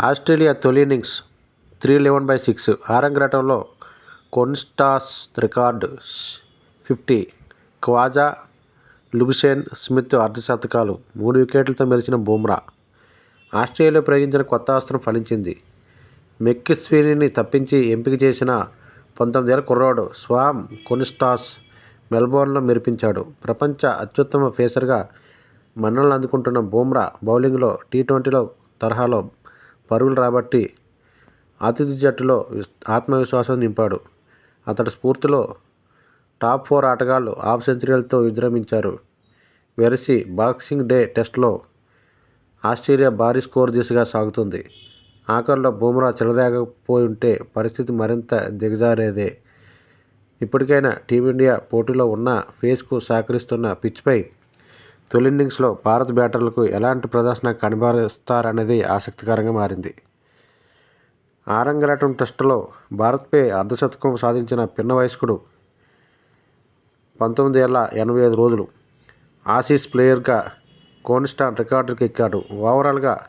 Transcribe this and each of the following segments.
Australia తొలి innings three eleven by six. ఆరంగేటంలో Konstas record fifty. Khawaja Labuschagne Smith అర్ధశతకాలు మూడు వికెట్లతో మెరిసిన బూమ్రా. ఆస్ట్రేలియాలో ప్రయోగించిన కొత్త అస్త్రం ఫలించింది. మెక్కిస్వీని తప్పించి ఎంపిక చేసిన పంతొమ్మిదేళ్ళ కుర్రాడు స్వామ్ కొన్స్టాస్ మెల్బోర్న్లో మెరిపించాడు. ప్రపంచ అత్యుత్తమ ఫేసర్గా మన్ననలు అందుకుంటున్న బూమ్రా బౌలింగ్లో టీ ట్వంటీలో తరహాలో పరుగులు రాబట్టి ఆతిథ్య జట్టులో ఆత్మవిశ్వాసం నింపాడు. అతడి స్ఫూర్తిలో టాప్ ఫోర్ ఆటగాళ్ళు హాఫ్ సెంచరీలతో విజృంభించారు. వెరసి బాక్సింగ్ డే టెస్ట్లో ఆస్ట్రేలియా భారీ స్కోర్ దిశగా సాగుతుంది. ఆఖరిలో బూమ్రా చెలదేగకపోయి ఉంటే పరిస్థితి మరింత దిగజారేదే. ఇప్పటికైనా టీమిండియా పోటీలో ఉన్న ఫేస్కు సహకరిస్తున్న పిచ్పై తొలిన్నింగ్స్లో భారత బ్యాటర్లకు ఎలాంటి ప్రదర్శన కనబరుస్తారనేది ఆసక్తికరంగా మారింది. ఆరంగేటం టెస్టులో భారత్పై అర్ధశతకం సాధించిన పిన్న వయస్కుడు పంతొమ్మిది ఏళ్ళ ఎనభై ఐదు రోజులు. ఆసీస్ ప్లేయర్గా కోన్స్టాన్ రికార్డుకి ఎక్కాడు. ఓవరాల్గా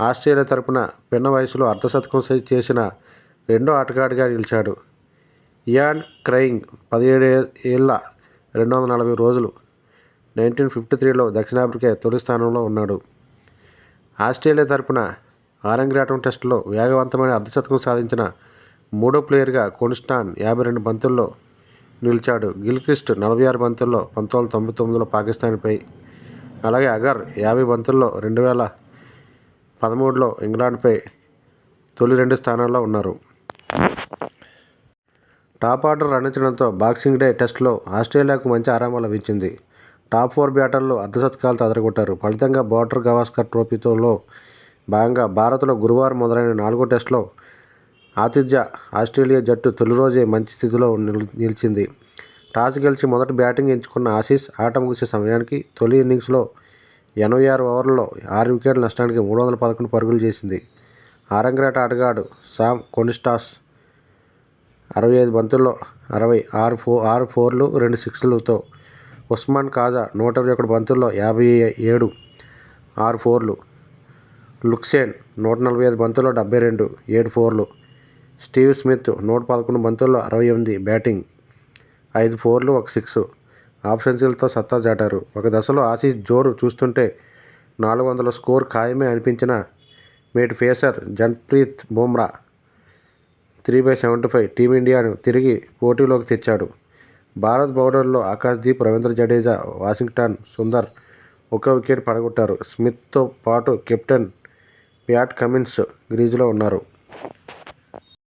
ఆస్ట్రేలియా తరపున పిన్న వయసులో అర్ధశతకం చేసిన రెండో ఆటగాడిగా నిలిచాడు. ఇయాన్ క్రయింగ్ పదిహేడు ఏళ్ళ రెండు వందల నలభై రోజులు. నైన్టీన్ ఫిఫ్టీ త్రీలో దక్షిణాఫ్రికా తొలి స్థానంలో ఉన్నాడు. ఆస్ట్రేలియా తరపున ఆరంగ్రాటం టెస్టులో వేగవంతమైన అర్ధశతకం సాధించిన మూడో ప్లేయర్గా కొన్స్టాన్ యాభై రెండు బంతుల్లో నిలిచాడు. గిల్క్రిస్ట్ నలభై ఆరు బంతుల్లో పంతొమ్మిది వందల తొంభై తొమ్మిదిలో పాకిస్తాన్పై అలాగే అగర్ యాభై బంతుల్లో రెండు వేల పదమూడులో ఇంగ్లాండ్పై తొలి రెండు స్థానాల్లో ఉన్నారు. టాప్ ఆర్డర్ రణించడంతో బాక్సింగ్ డే టెస్ట్లో ఆస్ట్రేలియాకు మంచి ఆరంభం లభించింది. టాప్ ఫోర్ బ్యాటర్లు అర్ధశతకాలతో అదరగొట్టారు. ఫలితంగా బోర్డర్ గవాస్కర్ ట్రోఫీతోలో భాగంగా భారత్లో గురువారం మొదలైన నాలుగో టెస్టులో ఆతిథ్య ఆస్ట్రేలియా జట్టు తొలి రోజే మంచి స్థితిలో నిల్- నిలిచింది. టాస్ గెలిచి మొదట బ్యాటింగ్ ఎంచుకున్న ఆసీస్ ఆట ముగిసే సమయానికి తొలి ఇన్నింగ్స్లో ఎనభై ఆరు ఓవర్లలో ఆరు వికెట్ల నష్టానికి మూడు వందల పదకొండు పరుగులు చేసింది. ఆరంగేట ఆటగాడు సామ్ కొనిస్టాస్ అరవై ఐదు బంతుల్లో అరవై ఆరు ఫో ఆరు ఫోర్లు రెండు సిక్స్లతో ఉస్మాన్ ఖాజా నూట ఇరవై ఒకటి బంతుల్లో యాభై ఏడు ఆరు ఫోర్లు. లుక్సేన్ నూట నలభై ఐదు బంతుల్లో డెబ్బై రెండు ఏడు ఫోర్లు. స్టీవ్ స్మిత్ నూట పదకొండు బంతుల్లో అరవై ఎనిమిది బ్యాటింగ్ ఐదు ఫోర్లు ఒక సిక్స్. ఆఫ్ సెంచరీలతో సత్తా చాటారు. ఒక దశలో ఆసీస్ జోరు చూస్తుంటే నాలుగు వందల స్కోర్ ఖాయమే అనిపించిన మేటి pacer Jasprit Bumrah three by seventy five టీమిండియాను తిరిగి పోటీలోకి తెచ్చాడు. భారత్ బౌలర్లు ఆకాశ్దీప్ రవీంద్ర జడేజా వాషింగ్టన్ సుందర్ ఒక వికెట్ పడగొట్టారు. స్మిత్తో పాటు కెప్టెన్ ప్యాట్ కమిన్స్ గ్రీజులో ఉన్నారు.